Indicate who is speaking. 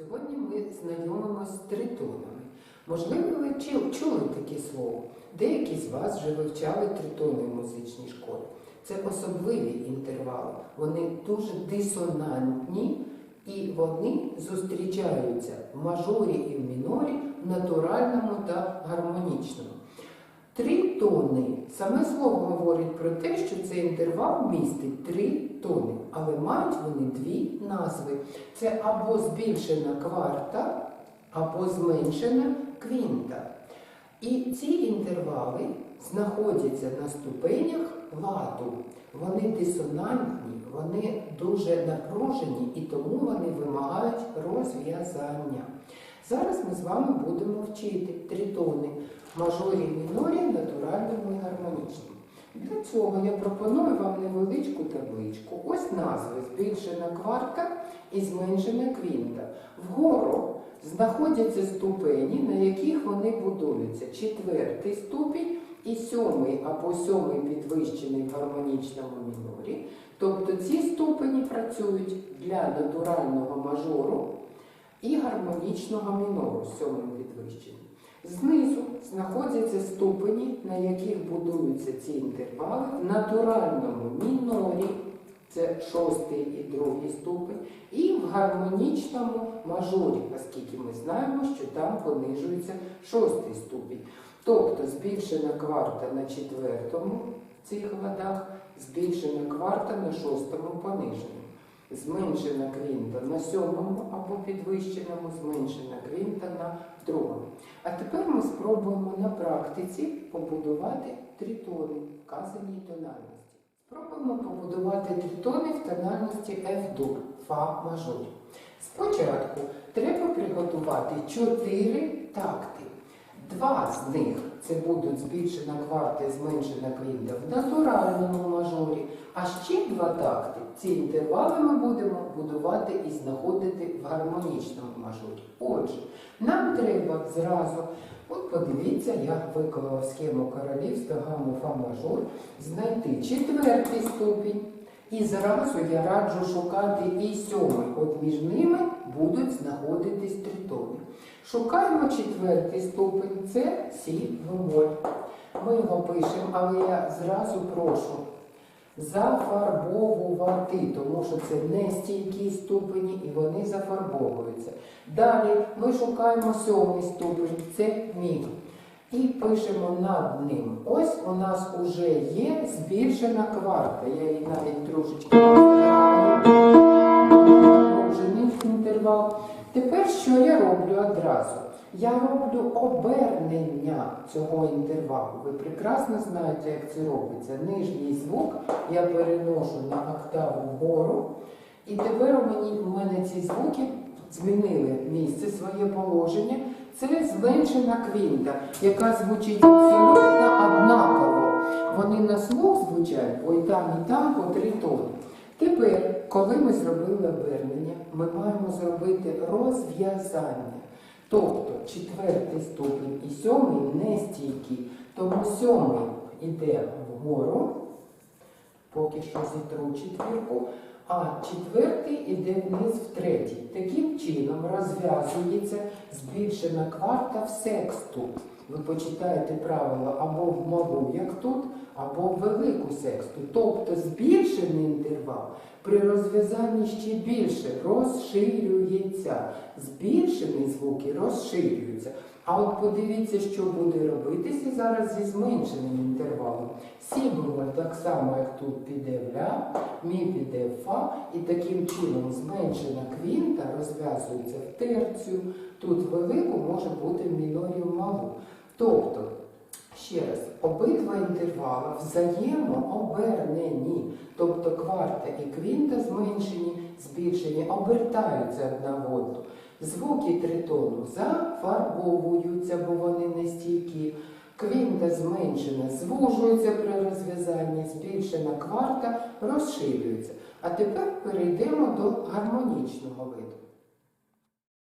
Speaker 1: Сьогодні ми знайомимося з тритонами. Можливо, ви чу- чули таке слово. Деякі з вас вже вивчали тритони в музичній школі. Це особливі інтервали. Вони дуже дисонантні і вони зустрічаються в мажорі і в мінорі, в натуральному та гармонічному. Три тони. Саме слово говорить про те, що цей інтервал містить три тони, але мають вони дві назви. Це або збільшена кварта, або зменшена квінта. І ці інтервали знаходяться на ступенях ладу. Вони дисонантні, вони дуже напружені і тому вони вимагають розв'язання. Зараз ми з вами будемо вчити тритони мажорі, мінорі, натуральному і гармонічному. Для цього я пропоную вам невеличку табличку. Ось назви збільшена кварта і зменшена квінта. Вгору знаходяться ступені, на яких вони будуються. Четвертий ступінь і сьомий або сьомий підвищений в гармонічному мінорі. Тобто ці ступені працюють для натурального мажору і гармонічного мінору сьомим підвищенням. Знизу знаходяться ступені, на яких будуються ці інтервали в натуральному мінорі, це шостий і другий ступень, і в гармонічному мажорі, оскільки ми знаємо, що там понижується шостий ступінь. Тобто збільшена кварта на четвертому цих ладах, збільшена кварта на шостому пониженому. Зменшена квінта на сьомому або підвищеному, зменшена квінта на другому. А тепер ми спробуємо на практиці побудувати тритони вказаній тональності. Спробуємо побудувати тритони в тональності F-дур, фа мажор. Спочатку треба приготувати чотири такти. Два з них це будуть збільшена кварта і зменшена квінта в натуральному мажорі, а ще два такти. Ці інтервали ми будемо будувати і знаходити в гармонічному мажорі. Отже, нам треба зразу, от подивіться, я виклала схему королівства гаму фа мажор, знайти четвертий ступінь. І зразу я раджу шукати і сьомий. От між ними будуть знаходитись тритони. Шукаємо четвертий ступень, це сі бемоль. Ми його пишемо, але я зразу прошу зафарбовувати, тому що це не стійкі ступені і вони зафарбовуються. Далі ми шукаємо сьомий ступень, це мі. І пишемо над ним. Ось у нас вже є збільшена кварта. Я її навіть трошечки продовжений інтервал. Що я роблю одразу? Я роблю обернення цього інтервалу. Ви прекрасно знаєте, як це робиться. Нижній звук я переношу на октаву вгору. І тепер у мені, у мене ці звуки змінили місце, своє положення. Це зменшена квінта, яка звучить абсолютно однаково. Вони на слух звучать, і там, і там по три тони. Тепер, коли ми зробили обернення, ми маємо зробити розв'язання. Тобто четвертий ступінь і сьомий не стійкі. Тому сьомий йде вгору, поки що зітру четвірку, а четвертий іде вниз в третій. Таким чином розв'язується збільшена кварта в сексту. Ви почитаєте правила або в малу, як тут, або в велику сексту. Тобто збільшений інтервал при розв'язанні ще більше розширюється. Збільшені звуки розширюються. А от подивіться, що буде робитися зараз зі зменшеним інтервалом. Сі бемоль так само, як тут піде в ля, мі піде в фа, і таким чином зменшена квінта розв'язується в терцію. Тут велику може бути в мінорі в малу. Тобто, ще раз, обидва інтервали взаємообернені, тобто кварта і квінта зменшені, збільшені, обертаються одна в одну. Звуки тритону зафарбовуються, бо вони не стійкі. Квінта зменшена, звужується при розв'язанні, збільшена кварта розширюється. А тепер перейдемо до гармонічного виду.